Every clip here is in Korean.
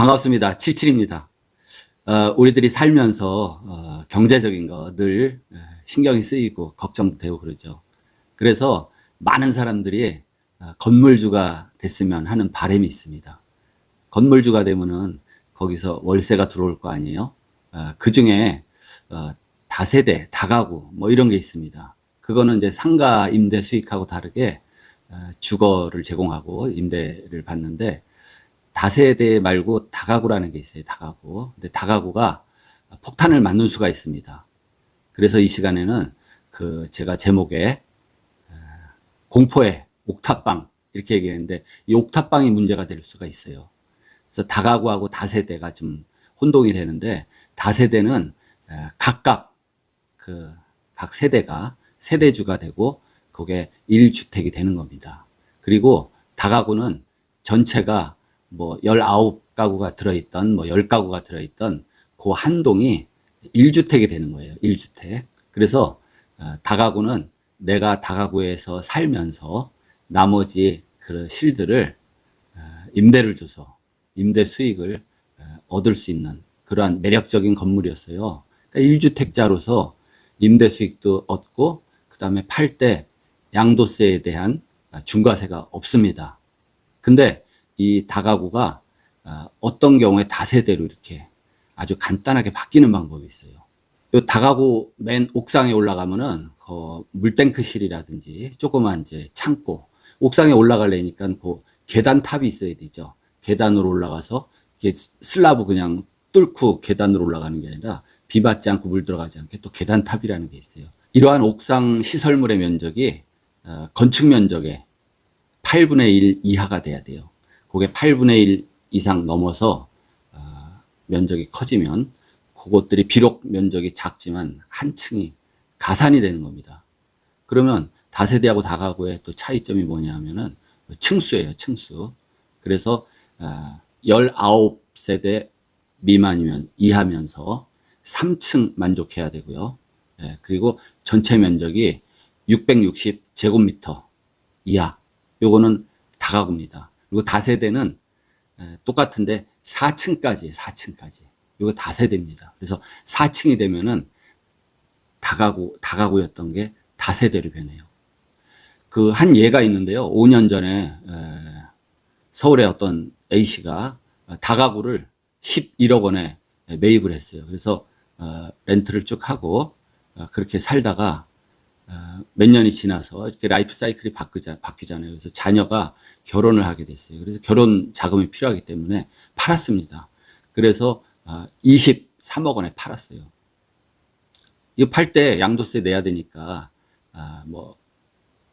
반갑습니다. 77입니다. 어, 우리들이 살면서 어, 경제적인 거 늘 신경이 쓰이고 걱정도 되고 그러죠. 그래서 많은 사람들이 어, 건물주가 됐으면 하는 바람이 있습니다. 건물주가 되면은 거기서 월세가 들어올 거 아니에요? 어, 그 중에 어, 다세대, 다가구 뭐 이런 게 있습니다. 그거는 이제 상가 임대 수익하고 다르게 어, 주거를 제공하고 임대를 받는데 다세대 말고 다가구라는 게 있어요. 다가구. 근데 다가구가 폭탄을 맞는 수가 있습니다. 그래서 이 시간에는 그 제가 제목에 어, 공포의 옥탑방 이렇게 얘기했는데 이 옥탑방이 문제가 될 수가 있어요. 그래서 다가구하고 다세대가 좀 혼동이 되는데 다세대는 어, 각각 그 각 세대가 세대주가 되고 그게 1주택이 되는 겁니다. 그리고 다가구는 전체가 뭐 19가구가 들어있던 뭐 10가구가 들어있던 그 한 동이 1주택이 되는 거예요. 1주택. 그래서 어, 다가구는 내가 다가구에서 살면서 나머지 그 실들을 어, 임대를 줘서 임대 수익을 어, 얻을 수 있는 그러한 매력적인 건물이었어요. 그러니까 1주택자로서 임대 수익도 얻고 그다음에 팔 때 양도세에 대한 중과세가 없습니다. 근데 이 다가구가 어, 어떤 경우에 다세대로 이렇게 아주 간단하게 바뀌는 방법이 있어요. 요 다가구 맨 옥상에 올라가면은 그 물탱크실이라든지 조그만 이제 창고 옥상에 올라가려니까 그 계단 탑이 있어야 되죠. 계단으로 올라가서 이게 슬라브 그냥 뚫고 계단으로 올라가는 게 아니라 비 맞지 않고 물 들어가지 않게 또 계단 탑이라는 게 있어요. 이러한 옥상 시설물의 면적이 어, 건축 면적의 8분의 1 이하가 돼야 돼요. 그게 8분의 1 이상 넘어서 어, 면적이 커지면 그것들이 비록 면적이 작지만 한 층이 가산이 되는 겁니다. 그러면 다세대하고 다가구의 또 차이점이 뭐냐 하면은 층수예요, 층수. 그래서 어, 19세대 미만이면 이하면서 3층 만족해야 되고요. 예, 그리고 전체 면적이 660 제곱미터 이하. 요거는 다가구입니다. 그리고 다세대는 에, 똑같은데 4층까지, 4층까지. 이거 다세대입니다. 그래서 4층이 되면은 다가구, 다가구였던 게 다세대로 변해요. 그 한 예가 있는데요. 5년 전에 에, 서울의 어떤 A씨가 다가구를 11억 원에 매입을 했어요. 그래서 어, 렌트를 쭉 하고 어, 그렇게 살다가 어, 몇 년이 지나서 이렇게 라이프 사이클이 바뀌잖아요. 그래서 자녀가 결혼을 하게 됐어요. 그래서 결혼 자금이 필요하기 때문에 팔았습니다. 그래서 23억 원에 팔았어요. 이거 팔 때 양도세 내야 되니까 아, 뭐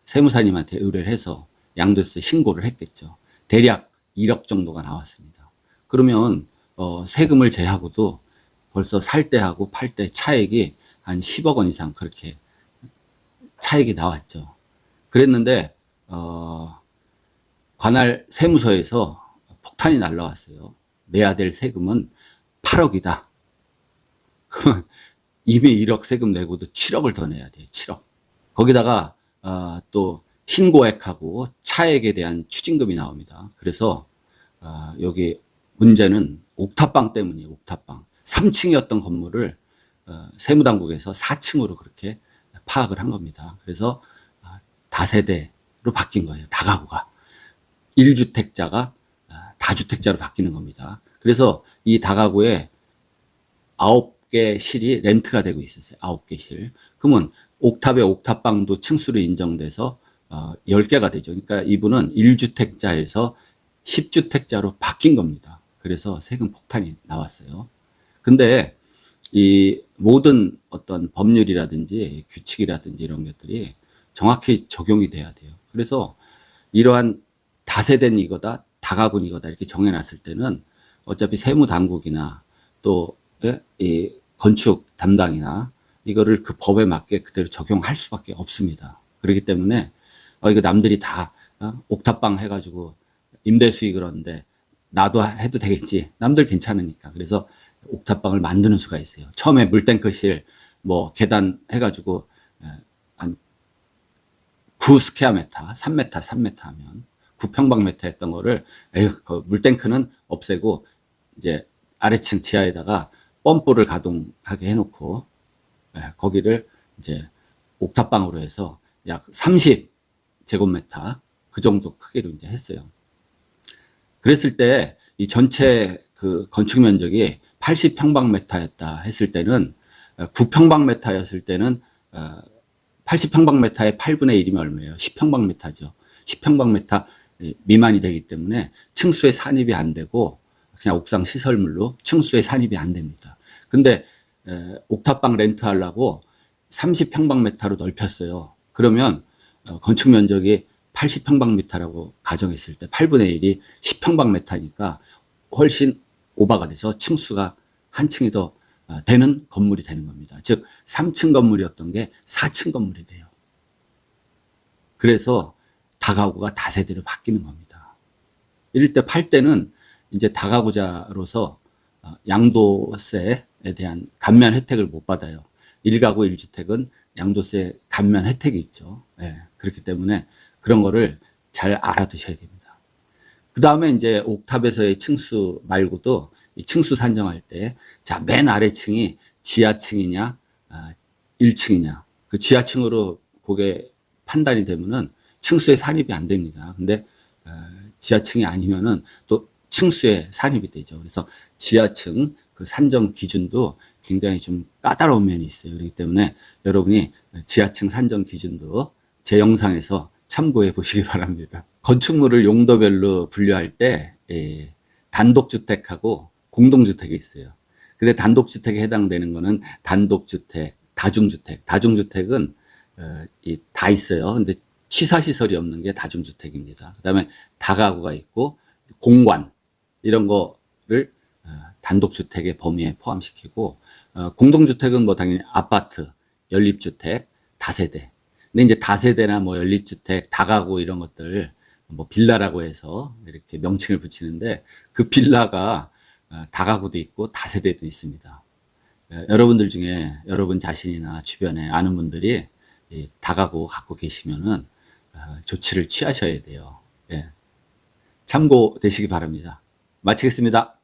세무사님한테 의뢰를 해서 양도세 신고를 했겠죠. 대략 1억 정도가 나왔습니다. 그러면 어, 세금을 제하고도 벌써 살 때하고 팔 때 차액이 한 10억 원 이상 그렇게 차익이 나왔죠. 그랬는데 어, 관할 세무서에서 폭탄이 날라왔어요. 내야 될 세금은 8억이다. 그러면 이미 1억 세금 내고도 7억을 더 내야 돼요. 7억. 거기다가 어, 또 신고액하고 차액에 대한 추징금이 나옵니다. 그래서 어, 여기 문제는 옥탑방 때문이에요. 옥탑방. 3층이었던 건물을 어, 세무당국에서 4층으로 그렇게 파악을 한 겁니다. 그래서 아, 다세대로 바뀐 거예요. 다가구가. 1주택자가 아, 다주택자로 바뀌는 겁니다. 그래서 이 다가구에 9개 실이 렌트가 되고 있었어요. 9개 실. 그러면 옥탑의 옥탑방도 층수로 인정돼서 10개가 되죠. 그러니까 이분은 1주택자에서 10주택자로 바뀐 겁니다. 그래서 세금 폭탄이 나왔어요. 근데 이 모든 어떤 법률이라든지 규칙이라든지 이런 것들이 정확히 적용이 돼야 돼요. 그래서 이러한 다세대는 이거다, 다가군 이거다 이렇게 정해놨을 때는 어차피 세무 당국이나 또 이 건축 담당이나 이거를 그 법에 맞게 그대로 적용할 수밖에 없습니다. 그렇기 때문에 어 이거 남들이 다 어? 옥탑방 해가지고 임대 수익을 얻는데 나도 해도 되겠지. 남들 괜찮으니까. 그래서 옥탑방을 만드는 수가 있어요. 처음에 물탱크실 뭐 계단 해가지고 한 9스퀘어 메타, 3메타, 3메타 하면 9평방메타 했던 거를 그 물탱크는 없애고 이제 아래층 지하에다가 펌프를 가동하게 해놓고 예, 거기를 이제 옥탑방으로 해서 약 30 제곱미터 그 정도 크기로 이제 했어요. 그랬을 때 이 전체 그 건축 면적이 80평방미터였다 했을 때는 9평방미터였을 때는 80평방미터의 8분의 1이면 얼마예요? 10평방미터죠. 10평방미터 미만이 되기 때문에 층수에 산입이 안 되고 그냥 옥상 시설물로 층수에 산입이 안 됩니다. 근데 에, 옥탑방 렌트하려고 30평방미터로 넓혔어요. 그러면 어, 건축 면적이 80평방미터라고 가정했을 때 8분의 1이 10평방미터니까 훨씬 오버가 돼서 층수가 한 층이 더 어, 되는 건물이 되는 겁니다. 즉 3층 건물이었던 게 4층 건물이 돼요. 그래서 다가구가 다세대로 바뀌는 겁니다. 이럴 때 팔 때는 이제 다가구자로서 어, 양도세에 대한 감면 혜택을 못 받아요. 1가구 1주택은 양도세 감면 혜택이 있죠. 예, 그렇기 때문에 그런 거를 잘 알아두셔야 됩니다. 그 다음에 이제 옥탑에서의 층수 말고도 이 층수 산정할 때, 자, 맨 아래층이 지하층이냐, 아, 1층이냐. 그 지하층으로 그게 판단이 되면은 층수에 산입이 안 됩니다. 근데, 어, 지하층이 아니면은 또 층수에 산입이 되죠. 그래서 지하층 그 산정 기준도 굉장히 좀 까다로운 면이 있어요. 그렇기 때문에 여러분이 지하층 산정 기준도 제 영상에서 참고해 보시기 바랍니다. 건축물을 용도별로 분류할 때 예, 단독주택하고 공동주택이 있어요. 근데 단독주택에 해당되는 거는 단독주택, 다중주택. 다중주택은 어, 이, 다 있어요. 근데 취사시설이 없는 게 다중주택입니다. 그 다음에 다가구가 있고 공관 이런 거를 어, 단독주택의 범위에 포함시키고 어, 공동주택은 뭐 당연히 아파트, 연립주택, 다세대. 근데 이제 다세대나 뭐 연립주택, 다가구 이런 것들 뭐 빌라라고 해서 이렇게 명칭을 붙이는데 그 빌라가 어, 다가구도 있고 다세대도 있습니다. 예, 여러분들 중에 여러분 자신이나 주변에 아는 분들이 이 다가구 갖고 계시면은 어, 조치를 취하셔야 돼요. 예. 참고되시기 바랍니다. 마치겠습니다.